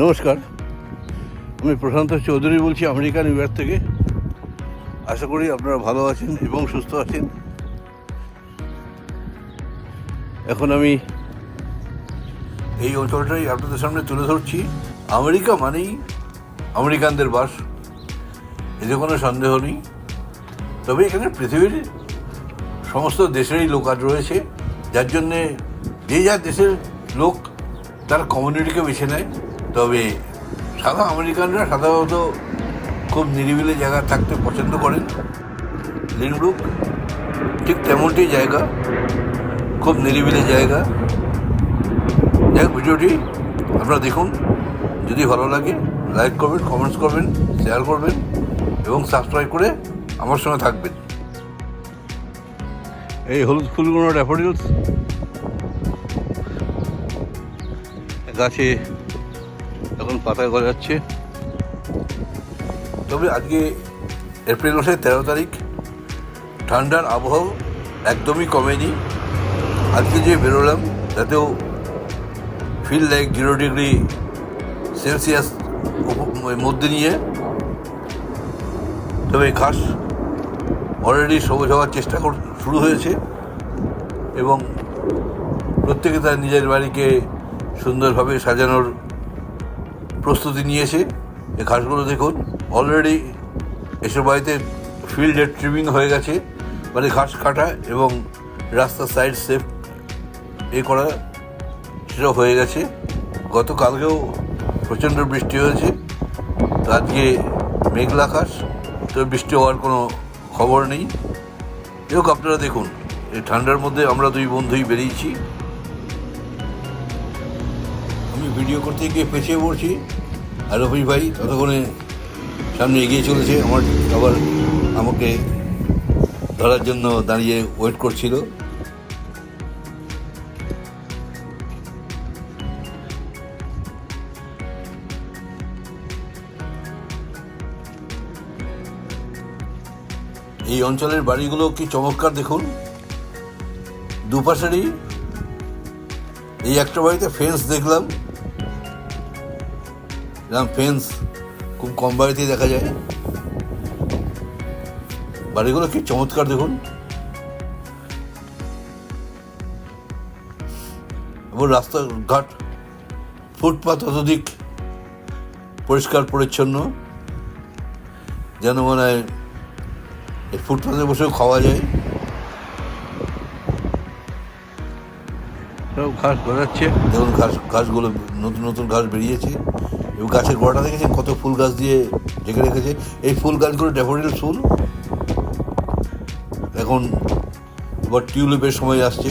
নমস্কার, আমি প্রশান্ত চৌধুরী বলছি আমেরিকা, নিউ থেকে। আশা করি আপনারা ভালো আছেন এবং সুস্থ আছেন। এখন আমি এই অঞ্চলটাই আপনাদের সামনে তুলে ধরছি। আমেরিকা মানেই আমেরিকানদের বাস এতে কোনো সন্দেহ নেই। তবে এখানে পৃথিবীর সমস্ত দেশেরই লোক আজ রয়েছে, যার জন্যে যে যার দেশের লোক তার কমিউনিটিকে বেছে নেয়। তবে সাদা আমেরিকানরা সাধারণত খুব নিরিবিলি জায়গা থাকতে পছন্দ করেন। লিনব্রুক ঠিক তেমনটি জায়গা, খুব নিরিবিলি জায়গা। যাই ভিডিওটি আপনারা দেখুন। যদি ভালো লাগে লাইক করবেন কমেন্টস করবেন শেয়ার করবেন এবং সাবস্ক্রাইব করে আমার সঙ্গে থাকবেন। এই হলুদ ফুলগুলো ড্যাফোডিলস। গাছে এখন পাতা গজাচ্ছে। তবে আজকে এপ্রিল মাসের তেরো তারিখ, ঠান্ডার আবহাওয়া একদমই কমেনি। আজকে যে বেরোলাম, তাতেও feel like zero degree Celsius মধ্যে নিয়ে। তবে ঘাস অলরেডি সবুজ হওয়ার চেষ্টা শুরু হয়েছে এবং প্রত্যেকে তার নিজের বাড়িকে সুন্দরভাবে সাজানোর প্রস্তুতি নিয়েছে। এই ঘাসগুলো দেখুন অলরেডি এসব বাড়িতে ফিল্ডে ট্রিমিং হয়ে গেছে। মানে ঘাস কাটা এবং রাস্তার সাইড সেফ এ করা সেটা হয়ে গেছে। গতকালকেও প্রচণ্ড বৃষ্টি হয়েছে। আজকে মেঘলা আকাশ তো বৃষ্টি হওয়ার কোনো খবর নেই। হোক, আপনারা দেখুন, এই ঠান্ডার মধ্যে আমরা দুই বন্ধুই বেরিয়েছি। ভিডিও করতে গিয়ে পেছিয়ে পড়ছি। আর রফিক ভাই ততক্ষণে সামনে এগিয়ে চলেছে। আমার আবার আমাকে ধরার জন্য দাঁড়িয়ে ওয়েট করছিল। এই অঞ্চলের বাড়িগুলো কি চমৎকার দেখুন। দুপাশেরই এই একটা বাড়িতে ফেন্স দেখলাম। এরকম ফেন্স খুব কম বাড়িতেই দেখা যায়। বাড়িগুলো কি চমৎকার দেখুন। এবং রাস্তাঘাট ফুটপাথ অত্যধিক পরিষ্কার, পরিচ্ছন্ন। যেন মনে হয় ফুটপাথে বসেও খাওয়া যায়। সব ঘাস গজাচ্ছে। দেখুন, ঘাস, ঘাসগুলো নতুন নতুন ঘাস বেরিয়েছে। এবং গাছের গোড়াটা দেখেছে কত ফুল গাছ দিয়ে ঢেকে রেখেছে। এই ফুল গাছগুলো ড্যাফোডিল ফুল। এখন এবার টিউলিপের সময় আসছে।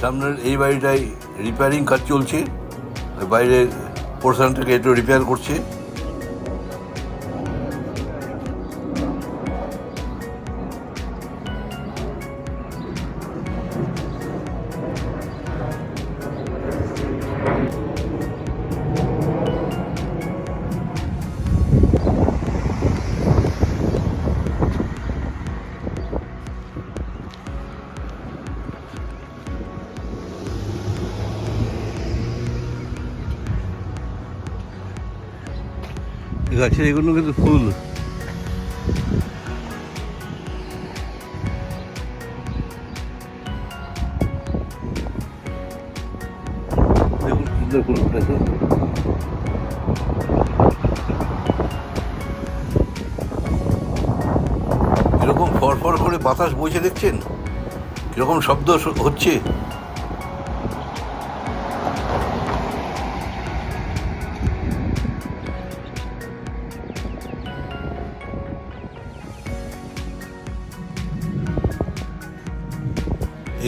সামনের এই বাড়িটাই রিপেয়ারিং কাজ চলছে। বাইরের পোর্শনটাকে একটু রিপেয়ার করছে। গাছের এগুলো কিন্তু ফুল। দেখুন ফুল ফুটেছে এরকম করে বাতাস বইছে দেখছেন? কীরকম শব্দ হচ্ছে?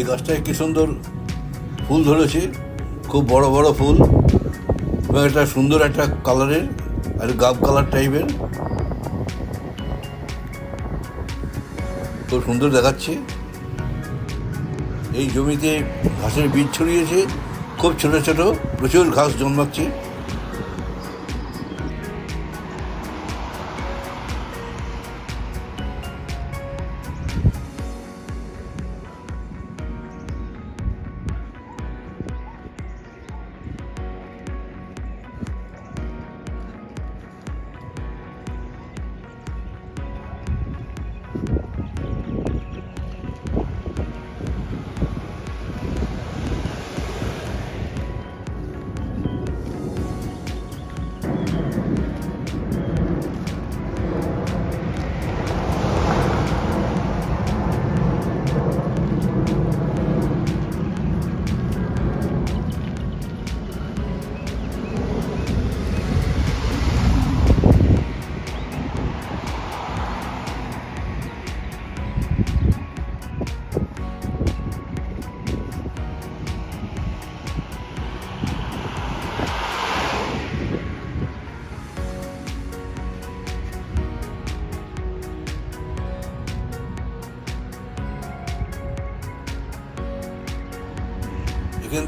এই গাছটায় কি সুন্দর ফুল ধরেছে, খুব বড় বড় ফুল এবং একটা সুন্দর একটা কালারের আর গাব কালার টাইপের খুব সুন্দর দেখাচ্ছে। এই জমিতে ঘাসের বীজ ছড়িয়েছে, খুব ছোট ছোট, প্রচুর ঘাস জন্মাচ্ছে।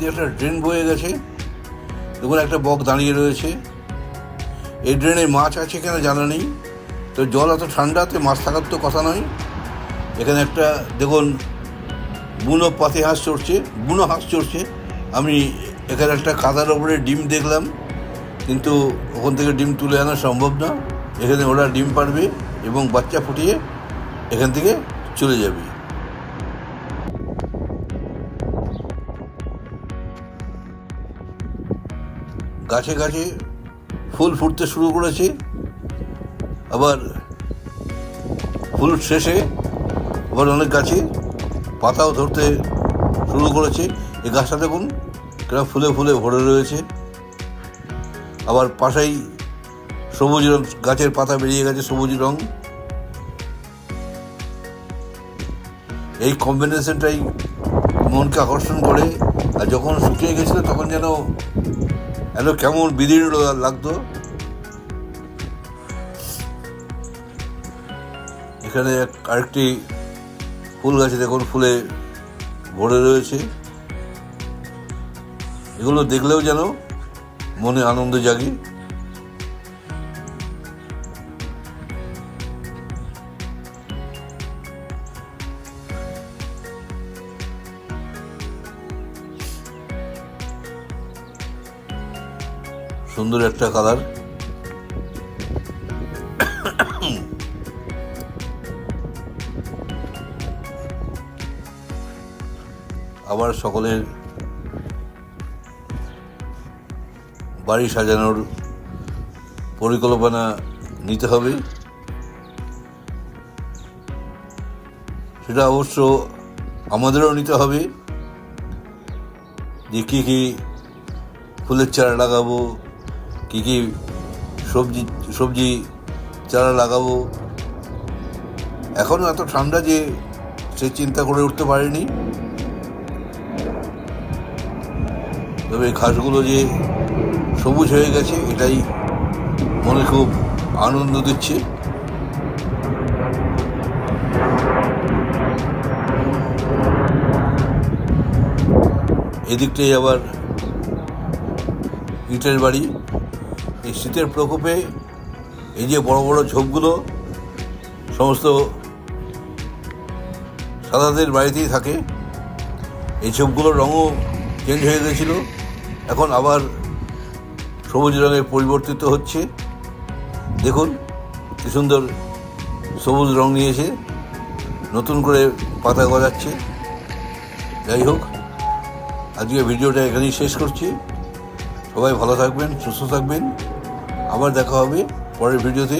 দিয়ে একটা ড্রেন বয়ে গেছে, দেখুন একটা বক দাঁড়িয়ে রয়েছে। এই ড্রেনে মাছ আছে কেন জানা নেই। তো জল এত ঠান্ডাতে মাছ থাকার তো কথা নয়। এখানে একটা, দেখুন, বুনো পাতে হাঁস চড়ছে, বুনো হাঁস চড়ছে। আমি এখানে একটা কাদার ওপরে ডিম দেখলাম, কিন্তু ওখান থেকে ডিম তুলে আনা সম্ভব না। এখানে ওরা ডিম পারবে এবং বাচ্চা ফুটিয়ে এখান থেকে চলে যাবে। গাছে গাছে ফুল ফুটতে শুরু করেছে। আবার ফুল শেষে আবার অনেক গাছে পাতাও ধরতে শুরু করেছে। এই গাছটা দেখুন, কীরকম ফুলে ফুলে ভরে রয়েছে। আবার পাশেই সবুজ রং, গাছের পাতা বেরিয়ে গেছে সবুজ রং। এই কম্বিনেশনটাই মনকে আকর্ষণ করে। আর যখন শুকিয়ে গেছিল, তখন যেন যেন কেমন বিদীর্ণ লাগতো? এখানে আরেকটি ফুল গাছে দেখুন, ফুলে ভরে রয়েছে। এগুলো দেখলেও যেন মনে আনন্দ জাগে। সুন্দর একটা কালার আবার সকলের বাড়ি সাজানোর পরিকল্পনা নিতে হবে। সেটা অবশ্য আমাদেরও নিতে হবে যে কী কী ফুলের চারা লাগাবো কী কী সবজি সবজি চারা লাগাবো? এখনও এত ঠান্ডা যে সে চিন্তা করে উঠতে পারেনি। তবে ঘাসগুলো যে সবুজ হয়ে গেছে, এটাই মনে খুব আনন্দ দিচ্ছে। এদিকটাই আবার ইটের বাড়ি। এই শীতের প্রকোপে এই যে বড় বড় ঝোপগুলো, সমস্ত সাদাদের বাড়িতেই থাকে। এই ঝোপগুলোর রঙও চেঞ্জ হয়ে গেছিল। এখন আবার সবুজ রঙে পরিবর্তিত হচ্ছে। দেখুন, কি সুন্দর সবুজ রং নিয়েছে। নতুন করে পাতা গজাচ্ছে। যাই হোক আজকে ভিডিওটা এখানেই শেষ করছি। সবাই ভালো থাকবেন, সুস্থ থাকবেন। আবার দেখা হবে পরের ভিডিওতে।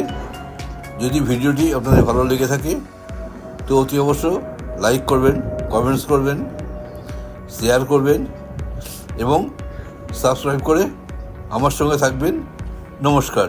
যদি ভিডিওটি আপনাদের ভালো লেগে থাকে, তো অতি অবশ্য লাইক করবেন কমেন্টস করবেন শেয়ার করবেন, এবং সাবস্ক্রাইব করে আমার সঙ্গে থাকবেন। নমস্কার।